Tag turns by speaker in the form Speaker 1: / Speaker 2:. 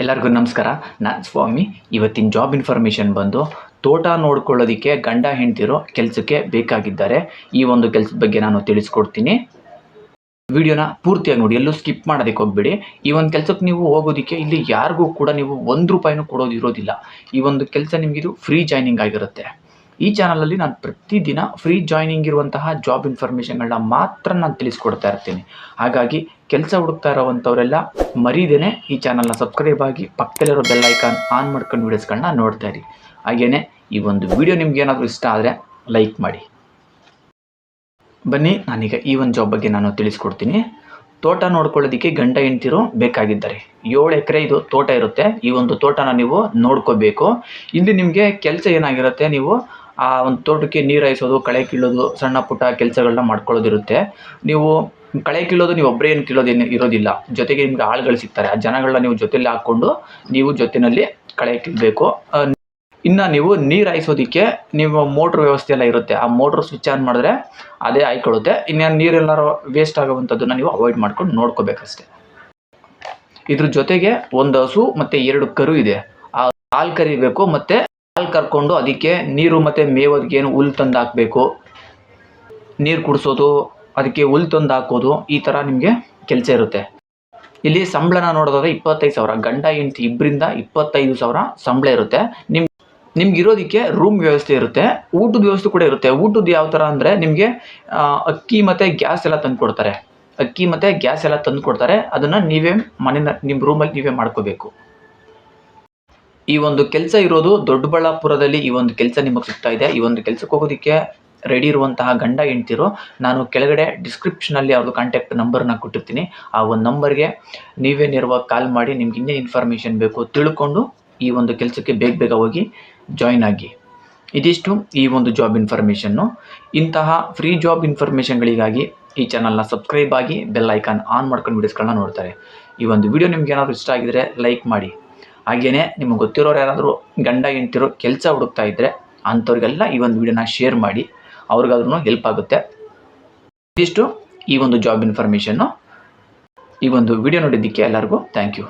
Speaker 1: ಎಲ್ಲರಿಗೂ ನಮಸ್ಕಾರ. ನಾನು ಸ್ವಾಮಿ. ಇವತ್ತಿನ ಜಾಬ್ ಇನ್ಫಾರ್ಮೇಷನ್ ಬಂದು ತೋಟ ನೋಡ್ಕೊಳ್ಳೋದಕ್ಕೆ ಗಂಡ ಹೆಂಡ್ತಿರೋ ಕೆಲಸಕ್ಕೆ ಬೇಕಾಗಿದ್ದಾರೆ. ಈ ಒಂದು ಕೆಲಸದ ಬಗ್ಗೆ ನಾನು ತಿಳಿಸ್ಕೊಡ್ತೀನಿ. ವಿಡಿಯೋನ ಪೂರ್ತಿಯಾಗಿ ನೋಡಿ. ಎಲ್ಲೂ ಸ್ಕಿಪ್ ಮಾಡೋದಕ್ಕೆ ಹೋಗ್ಬೇಡಿ. ಈ ಒಂದು ಕೆಲಸಕ್ಕೆ ನೀವು ಹೋಗೋದಕ್ಕೆ ಇಲ್ಲಿ ಯಾರಿಗೂ ಕೂಡ ನೀವು ಒಂದು ರೂಪಾಯಿನೂ ಕೊಡೋದಿರೋದಿಲ್ಲ ಈ ಒಂದು ಕೆಲಸ ನಿಮಗಿದು ಫ್ರೀ ಜಾಯ್ನಿಂಗ್ ಆಗಿರುತ್ತೆ. ಈ ಚಾನಲಲ್ಲಿ ನಾನು ಪ್ರತಿದಿನ ಫ್ರೀ ಜಾಯ್ನಿಂಗ್ ಇರುವಂತಹ ಜಾಬ್ ಇನ್ಫಾರ್ಮೇಷನ್ಗಳನ್ನ ಮಾತ್ರ ನಾನು ತಿಳಿಸ್ಕೊಡ್ತಾ ಇರ್ತೀನಿ. ಹಾಗಾಗಿ ಕೆಲಸ ಹುಡುಕ್ತಾ ಇರೋವಂಥವರೆಲ್ಲ ಮರೀದೇನೆ ಈ ಚಾನಲ್ನ ಸಬ್ಸ್ಕ್ರೈಬ್ ಆಗಿ ಪಕ್ಕದಲ್ಲಿರೋ ಬೆಲ್ ಐಕಾನ್ ಆನ್ ಮಾಡ್ಕೊಂಡು ವೀಡಿಯೋಸ್ಗಳನ್ನ ನೋಡ್ತಾ ಇರಿ. ಹಾಗೆಯೇ ಈ ಒಂದು ವಿಡಿಯೋ ನಿಮ್ಗೆ ಏನಾದರೂ ಇಷ್ಟ ಆದರೆ ಲೈಕ್ ಮಾಡಿ. ಬನ್ನಿ, ನಾನೀಗ ಈ ಒಂದು ಜಾಬ್ ಬಗ್ಗೆ ನಾನು ತಿಳಿಸ್ಕೊಡ್ತೀನಿ. ತೋಟ ನೋಡ್ಕೊಳ್ಳೋದಕ್ಕೆ ಗಂಡ ಹೆಂಡ್ತಿರು ಬೇಕಾಗಿದ್ದಾರೆ. ಏಳು ಎಕರೆ ಇದು ತೋಟ ಇರುತ್ತೆ. ಈ ಒಂದು ತೋಟನ ನೀವು ನೋಡ್ಕೋಬೇಕು. ಇಲ್ಲಿ ನಿಮಗೆ ಕೆಲಸ ಏನಾಗಿರುತ್ತೆ ನೀವು ಆ ಒಂದು ತೋಟಕ್ಕೆ ನೀರು ಹಾಯಿಸೋದು, ಕಳೆ ಕೀಳೋದು, ಸಣ್ಣ ಪುಟ್ಟ ಕೆಲಸಗಳನ್ನ ಮಾಡ್ಕೊಳ್ಳೋದಿರುತ್ತೆ. ನೀವು ಕಳೆ ಕೀಳೋದು ನೀವು ಒಬ್ಬರೇ ಏನು ಕೀಳೋದೇನು ಇರೋದಿಲ್ಲ. ಜೊತೆಗೆ ನಿಮ್ಗೆ ಆಳುಗಳು ಸಿಗ್ತಾರೆ. ಆ ಜನಗಳನ್ನ ನೀವು ಜೊತೆಲಿ ಹಾಕ್ಕೊಂಡು ನೀವು ಜೊತೆಯಲ್ಲಿ ಕಳೆ ಕೀಳಬೇಕು. ಇನ್ನು ನೀವು ನೀರು ಹಾಯಿಸೋದಕ್ಕೆ ನೀವು ಮೋಟ್ರ್ ವ್ಯವಸ್ಥೆ ಎಲ್ಲ ಇರುತ್ತೆ. ಆ ಮೋಟ್ರ್ ಸ್ವಿಚ್ ಆನ್ ಮಾಡಿದ್ರೆ ಅದೇ ಹಾಯ್ಕೊಳ್ಳುತ್ತೆ. ಇನ್ನೇನು ನೀರೆಲ್ಲರೂ ವೇಸ್ಟ್ ಆಗುವಂಥದ್ದನ್ನು ನೀವು ಅವಾಯ್ಡ್ ಮಾಡ್ಕೊಂಡು ನೋಡ್ಕೋಬೇಕಷ್ಟೆ. ಇದ್ರ ಜೊತೆಗೆ ಒಂದು ಹಸು ಮತ್ತು ಎರಡು ಕರು ಇದೆ. ಆ ಹಾಲು ಕರಿಬೇಕು ಮತ್ತು ಹಾಲು ಕರ್ಕೊಂಡು ಅದಕ್ಕೆ ನೀರು ಮತ್ತು ಮೇವದಕ್ಕೆ ಏನು ಹುಲ್ ತಂದು ಹಾಕಬೇಕು. ನೀರು ಕುಡಿಸೋದು, ಅದಕ್ಕೆ ಹುಲ್ ತಂದು ಹಾಕೋದು, ಈ ಥರ ನಿಮಗೆ ಕೆಲಸ ಇರುತ್ತೆ. ಇಲ್ಲಿ ಸಂಬಳನ ನೋಡೋದಾದ್ರೆ ಇಪ್ಪತ್ತೈದು ಸಾವಿರ, ಗಂಡ, ಹೆಂಡತಿ ಇಬ್ಬರಿಂದ ಇಪ್ಪತ್ತೈದು ಸಾವಿರ ಸಂಬಳ ಇರುತ್ತೆ. ನಿಮ್ ನಿಮ್ಗೆ ಇರೋದಕ್ಕೆ ರೂಮ್ ವ್ಯವಸ್ಥೆ ಇರುತ್ತೆ, ಊಟದ ವ್ಯವಸ್ಥೆ ಕೂಡ ಇರುತ್ತೆ. ಊಟದ ಯಾವ ಥರ ಅಂದರೆ ನಿಮಗೆ ಅಕ್ಕಿ ಮತ್ತು ಗ್ಯಾಸ್ ಎಲ್ಲ ತಂದು ಕೊಡ್ತಾರೆ. ಅಕ್ಕಿ ಮತ್ತು ಗ್ಯಾಸ್ ಎಲ್ಲ ತಂದು ಕೊಡ್ತಾರೆ. ಅದನ್ನು ನೀವೇ ಮನೆಯ ನಿಮ್ಮ ರೂಮಲ್ಲಿ ನೀವೇ ಮಾಡ್ಕೋಬೇಕು. ಈ ಒಂದು ಕೆಲಸ ಇರೋದು ದೊಡ್ಡಬಳ್ಳಾಪುರದಲ್ಲಿ ಈ ಒಂದು ಕೆಲಸ ನಿಮಗೆ ಸಿಗ್ತಾ ಇದೆ. ಈ ಒಂದು ಕೆಲಸಕ್ಕೆ ಹೋಗೋದಕ್ಕೆ ರೆಡಿ ಇರುವಂತಹ ಗಂಡ ಹೆಂಡ್ತಿರು, ನಾನು ಕೆಳಗಡೆ ಡಿಸ್ಕ್ರಿಪ್ಷನಲ್ಲಿ ಅವ್ರದ್ದು ಕಾಂಟ್ಯಾಕ್ಟ್ ನಂಬರ್ನ ಕೊಟ್ಟಿರ್ತೀನಿ. ಆ ಒಂದು ನಂಬರ್ಗೆ ನೀವೇ ನೇರವಾಗಿ ಕಾಲ್ ಮಾಡಿ, ನಿಮ್ಗೆ ಇನ್ನೇನು ಇನ್ಫಾರ್ಮೇಷನ್ ಬೇಕು ತಿಳ್ಕೊಂಡು ಈ ಒಂದು ಕೆಲಸಕ್ಕೆ ಬೇಗ ಬೇಗ ಹೋಗಿ ಜಾಯ್ನ್ ಆಗಿ. ಇದಿಷ್ಟು ಈ ಒಂದು ಜಾಬ್ ಇನ್ಫಾರ್ಮೇಷನ್ನು ಇಂತಹ ಫ್ರೀ ಜಾಬ್ ಇನ್ಫಾರ್ಮೇಷನ್ಗಳಿಗಾಗಿ ಈ ಚಾನಲ್ನ ಸಬ್ಸ್ಕ್ರೈಬ್ ಆಗಿ ಬೆಲ್ ಐಕಾನ್ ಆನ್ ಮಾಡ್ಕೊಂಡು ವೀಡಿಯೋಸ್ಗಳನ್ನ ನೋಡ್ತಾರೆ. ಈ ಒಂದು ವಿಡಿಯೋ ನಿಮ್ಗೆ ಏನಾದರೂ ಇಷ್ಟ ಆಗಿದರೆ ಲೈಕ್ ಮಾಡಿ. ಹಾಗೆಯೇ ನಿಮಗೆ ಗೊತ್ತಿರೋರು ಯಾರಾದರೂ ಗಂಡ, ಹೆಂಡ್ತಿರೋ ಕೆಲಸ ಹುಡುಕ್ತಾ ಇದ್ದರೆ ಅಂಥವ್ರಿಗೆಲ್ಲ ಈ ಒಂದು ವಿಡಿಯೋನ ಶೇರ್ ಮಾಡಿ ಅವ್ರಿಗಾದ್ರೂ ಹೆಲ್ಪ್ ಆಗುತ್ತೆ. ಇದಿಷ್ಟು ಈ ಒಂದು ಜಾಬ್ ಇನ್ಫಾರ್ಮೇಷನ್ನು ಈ ಒಂದು ವಿಡಿಯೋ ನೋಡಿದ್ದಕ್ಕೆ ಎಲ್ಲರಿಗೂ ಥ್ಯಾಂಕ್ ಯು